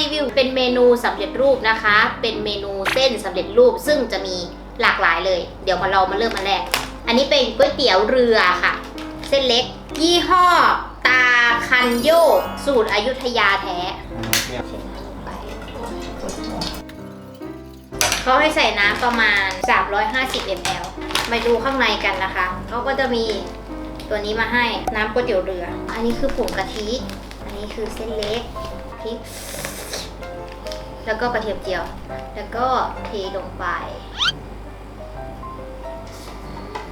รีวิวเป็นเมนูสำเร็จรูปนะคะ เป็นเมนูเส้นสำเร็จรูป ซึ่งจะมีหลากหลายเลย เดี๋ยวมาเรามาเริ่มอันแรก อันนี้เป็นก๋วยเตี๋ยวเรือค่ะ เส้นเล็ก ยี่ห้อ ตาคันโยกสูตรอยุธยาแท้เนี่ยเทลงไปเขาให้ใส่น้ำประมาณ 350 ml มาดูข้างในกันนะคะ เขาก็จะมีตัวนี้มาให้น้ำก๋วยเตี๋ยวเรือ อันนี้คือผงกะทิ อันนี้คือเส้นเล็กพริก แล้วก็กระเทียมเจียว แล้วก็เทลงไป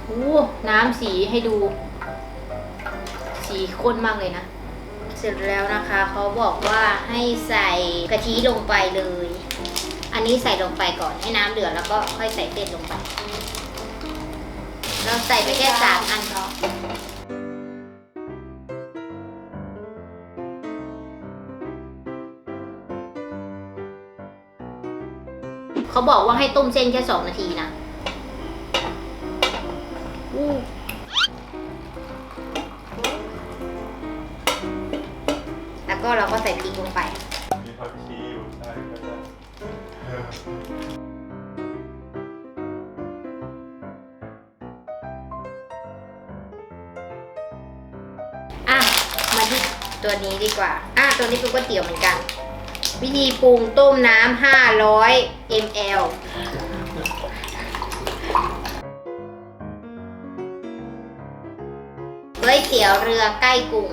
โอ้น้ำสีให้ดู สีข้นมากเลยนะ เสร็จแล้วนะคะเขาบอกว่าให้ใส่กะทิลงไปเลย อันนี้ใส่ลงไปก่อนให้น้ำเดือดแล้วก็ค่อยใส่เส้นลงไป เราใส่ไปแค่สามอันพอ เขาบอกว่าให้ต้มเส้นแค่สองนาทีนะอู้แล้วก็เราก็ใส่พริกลงไป มีผักชีอยู่ใช่ก็ได้อะ มาที่ตัวนี้ดีกว่า อะ ตัวนี้เป็นก๋วยเตี๋ยวเหมือนกัน วิธีปรุงต้มน้ำ500 ml ก๋วยเตี๋ยวเรือใกล้กรุง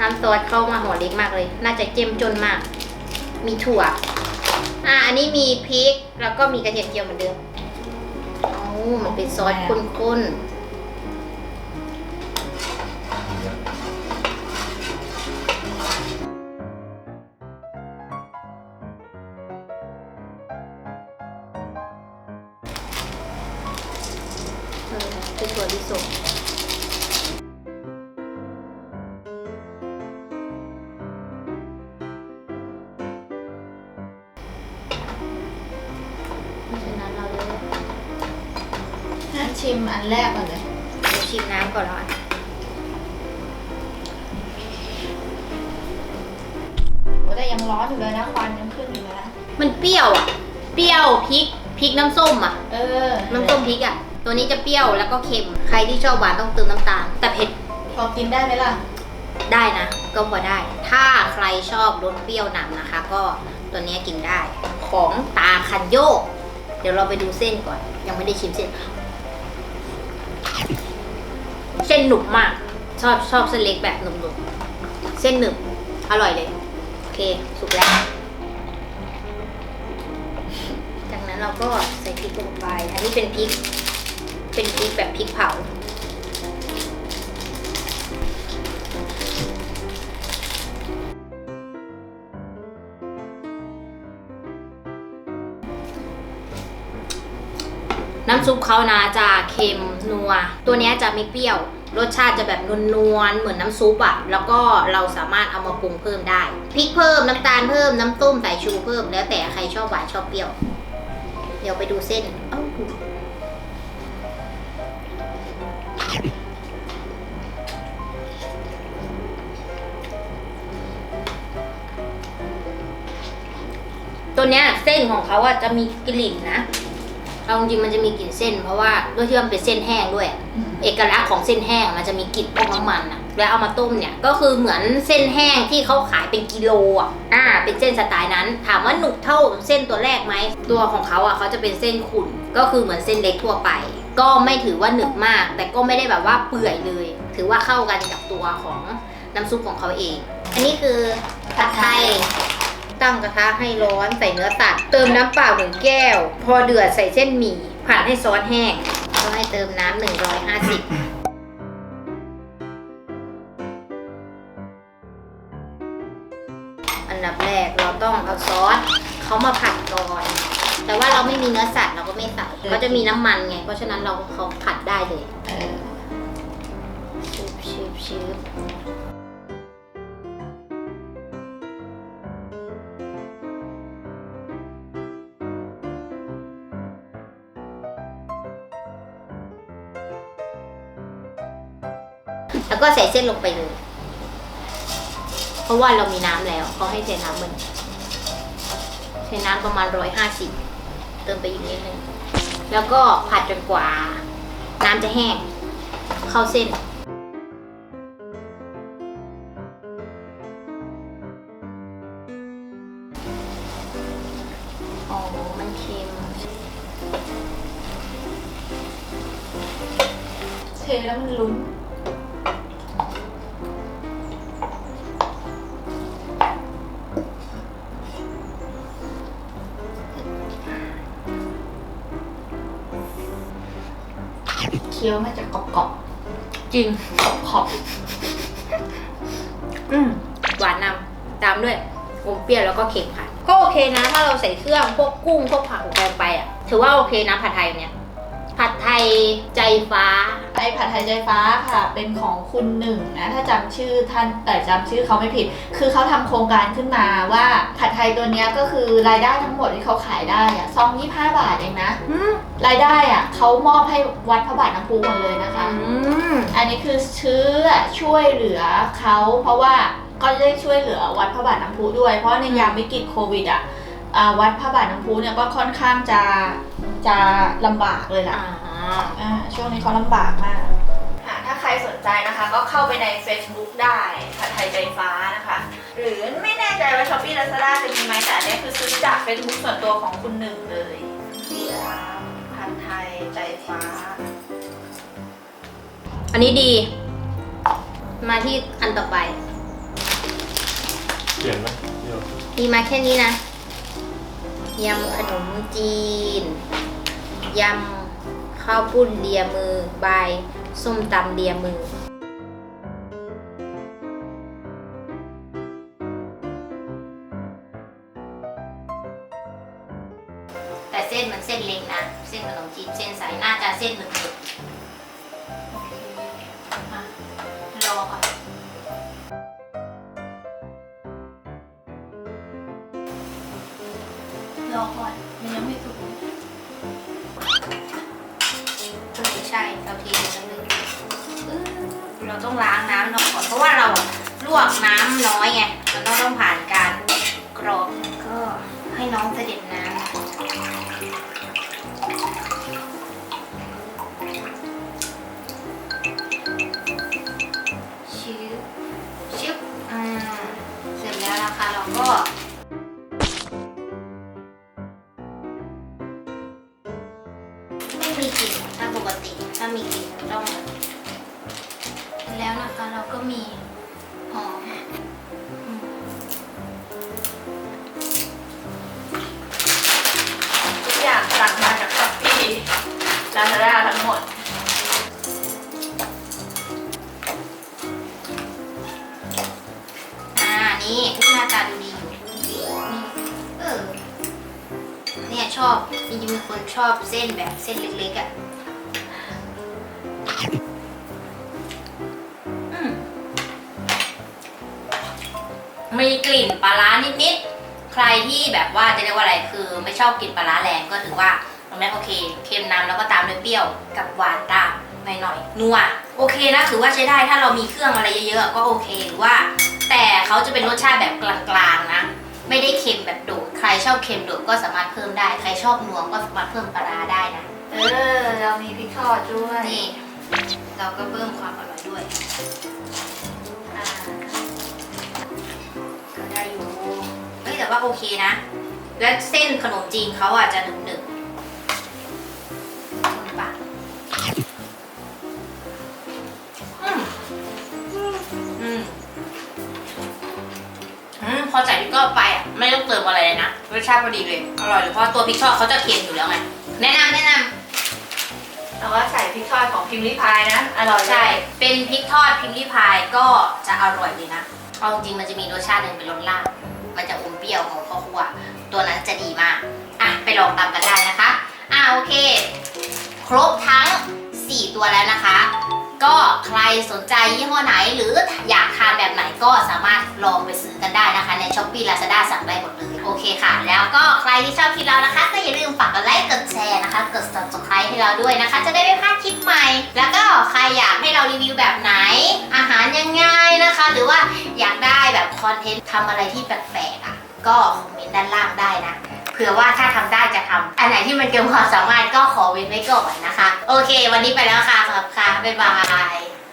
น้ำซอสเข้ามาหัวเล็กมากเลย น่าจะเจ้มจนมาก มีถั่ว อะอันนี้มีพริก แล้วก็มีกระเทียมเจียวเหมือนเดิมโอ้มันเป็นซอสข้นๆ ชิมอันแรกก่อนเลยเดี๋ยวชิมน้ำก่อนแล้วกันโอ้แต่ยังร้อนอยู่เลยนะควันยังขึ้นอยู่เลยนะมันเปรี้ยวอะ เปรี้ยวพริกพริกน้ำส้มอะ เออน้ำส้มพริกอะ ตัวนี้จะเปรี้ยวแล้วก็เค็ม ใครที่ชอบหวานต้องเติมน้ำตาล แต่เผ็ดพอกินได้ไหมล่ะ ได้นะ ก็พอได้ ถ้าใครชอบรสเปรี้ยวนำนะคะ ก็ตัวเนี้ยกินได้ ของตาคันโยก เดี๋ยวเราไปดูเส้นก่อน ยังไม่ได้ชิมเส้น เส้นหนุบมาก ชอบชอบเส้นเล็กแบบหนุบๆ เส้นหนึบ อร่อยเลย โอเค สุกแล้ว จากนั้นเราก็ใส่พริกลงไป อันนี้เป็นพริก เป็นพริกแบบพริกเผา น้ำซุปเขานะจะเค็มนัว ตัวนี้จะไม่เปรี้ยว รสชาติจะแบบนวลๆเหมือนน้ำซุปอะแล้วก็เราสามารถเอามาปรุงเพิ่มได้พริกเพิ่มน้ำตาลเพิ่มน้ำต้มสายชูเพิ่ม แล้วแต่ใครชอบหวานชอบเปรี้ยว เดี๋ยวไปดูเส้นเอ้าตัวเนี้ยเส้นของเขาอะจะมีกลิ่นนะ เอาจริงๆมันจะมีกลิ่นเส้น เพราะว่าด้วยที่มันเป็นเส้นแห้งด้วย เอกลักษณ์ของเส้นแห้งมันจะมีกลิ่นพวกน้ำมันอะแล้วเอามาต้มเนี่ยก็คือเหมือนเส้นแห้งที่เขาขายเป็นกิโลอะอ่าเป็นเส้นสไตล์นั้น ถามว่าหนุกเท่าเส้นตัวแรกไหมตัวของเขาอะเขาจะเป็นเส้นขุ่นก็คือเหมือนเส้นเล็กทั่วไป ก็ไม่ถือว่าหนึบมาก แต่ก็ไม่ได้แบบว่าเปื่อยเลย ถือว่าเข้ากันกับตัวของน้ำซุปของเขาเอง อันนี้คือผัดไทย ตั้งกระทะให้ร้อนใส่เนื้อสัตว์เติมน้ำเปล่าหนึ่งแก้ว พอเดือดใส่เส้นหมี่ผัดให้ซอสแห้งก็ให้เติมน้ำหนึ่งร้อยห้าสิบอันดับแรกเราต้องเอาซอสเขามาผัดก่อน แต่ว่าเราไม่มีเนื้อสัตว์เราก็ไม่ใส่เขาจะมีน้ำมันไง เพราะฉะนั้นเราเขาผัดได้เลยชืบชืบชืบ แล้วก็ใส่เส้นลงไปเลย เพราะว่าเรามีน้ำแล้วเขาให้ใส่น้ำมันช้น้ำประมาณร้อยห้าสิบเติมไปอีกนิดนึง แล้วก็ผัดจนกว่า น้ำจะแห้ง เข้าเส้นอ๋อมันเค็มเทแล้วมันลุ้น เคี้ยวมันจะกรอบจริงๆกรอบขอบอืมหวานนำตามด้วยอมเปรี้ยวแล้วก็เค็มค่ะ ก็โอเคนะ ถ้าเราใส่เครื่องพวกกุ้งพวกผักลงไปอะ ถือว่าโอเคนะผัดไทยเนี่ย ผัดไทยใจฟ้า ไอผัดไทยใจฟ้าค่ะ เป็นของคุณหนึ่งนะ ถ้าจำชื่อท่านแต่จำชื่อเขาไม่ผิด คือเขาทำโครงการขึ้นมาว่าผัดไทยตัวเนี้ยก็คือรายได้ทั้งหมดที่เขาขายได้อะซองยี่ห้าบาทเองนะอืมรายได้อะเขามอบให้วัดพระบาทน้ำพุหมดเลยนะคะอืมอันนี้คือชื่อช่วยเหลือเขาเพราะว่าก็ได้ช่วยเหลือวัดพระบาทน้ำพุด้วย เพราะในยามวิกฤตโควิดอะอ่า วัดพระบาทน้ำพุเนี่ยก็ค่อนข้างจะจะลำบากเลยล่ะอ่าอ่าช่วงนี้เขาลำบากมากอ่าถ้าใครสนใจนะคะก็เข้าไปใน Facebook ได้ผัดไทยใจฟ้านะคะ หรือไม่แน่ใจว่าช้อปปี้ลาซาด้าจะมีไหมแต่อันนี้คือซื้อจาก Facebook ส่วนตัวของคุณหนึ่งเลยผัดไทยใจฟ้า อันนี้ดี มาที่อันต่อไปเปลี่ยนไหมเดี๋ยวมีมาแค่นี้นะ ยำขนมจีน ยำข้าวปุ้นเลียมือบายส้มตำเลียมือ แต่เส้นมันเส้นเล็กนะ เส้นขนมจีนเส้นใสน่าจะเส้นหนึบๆ ต้องล้างน้ำนอกก่อนเพราะว่าเราอะลวกน้ำน้อยไงมันต้องต้องผ่านการกรองก็ให้น้องเสด็จ ลาซาด้าทั้งหมด อ่า นี่หน้าตาดูดีอยู่นี่เออ เนี่ยชอบจริงๆมีคนชอบเส้นแบบเส้นเล็กๆอะ อืมมีกลิ่นปลาร้านิดๆ ใครที่แบบว่าจะเรียกว่าอะไรคือไม่ชอบกลิ่นปลาร้าแรงก็ถือว่า ตรงนั้นโอเค เค็มนำแล้วก็ตามด้วยเปรี้ยวกับหวานตามหน่อยๆนัวโอเคนะถือว่าใช้ได้ถ้าเรามีเครื่องอะไรเยอะๆก็โอเคหรือว่า แต่เขาจะเป็นรสชาติแบบกลางๆนะ ไม่ได้เค็มแบบโดดใครชอบเค็มโดดก็สามารถเพิ่มได้ใครชอบนัวก็สามารถเพิ่มปลาร้าได้นะเออ เรามีพริกทอดด้วยนี่ เราก็เพิ่มความอร่อยด้วยอ่าก็ได้อยู่เฮ้ยแต่ว่าโอเคนะ และเส้นขนมจีนเขาอะจะหนึบห พอใส่พริกทอดไปอะไม่ต้องเติมอะไรเลยนะรสชาติพอดีเลยอร่อยเลยเพราะว่าตัวพริกทอดเขาจะเค็มอยู่แล้วไงแนะนำแนะนำแต่ว่าใส่พริกทอดของพิมพ์ริพายนะ อร่อยเลยใช่เป็นพริกทอดพิมพ์ริพายก็จะอร่อยดีนะเอาจริงๆมันจะมีรสชาติหนึ่งเป็นรสลาบมันจะอมเปรี้ยวของข้าวคั่วตัวนั้นจะดีมากอะไปลองตามกันได้นะคะอะโอเค ครบทั้ง 4 ตัวแล้วนะคะ ก็ใครสนใจยี่ห้อไหน หรืออยากทานแบบไหนก็สามารถลองไปซื้อกันได้นะคะ ใน s h อ p e e Lazada สั่งได้หมดเลย โอเคค่ะ แล้วก็ใครที่ชอบคลิปเรานะคะ ก็อย่าลืมฝากกดไลค์กดแชร์นะคะ กด subscribe ให้เราด้วยนะคะ จะได้ไม่พลาดคลิปใหม่ แล้วก็ใครอยากให้เรารีวิวแบบไหน อาหารยังไงนะคะ หรือว่าอยากได้แบบคอนเทนต์ทำอะไรที่แปลกๆอะก็คอมเมนต์ด้านล่างได้นะ เผื่อว่าถ้าทำได้จะทำอันไหนที่มันเกินความสามารถก็ขอเว้นไว้ก่อนนะคะ โอเค วันนี้ไปแล้วค่ะขอบคุณค่ะบ๊ายบาย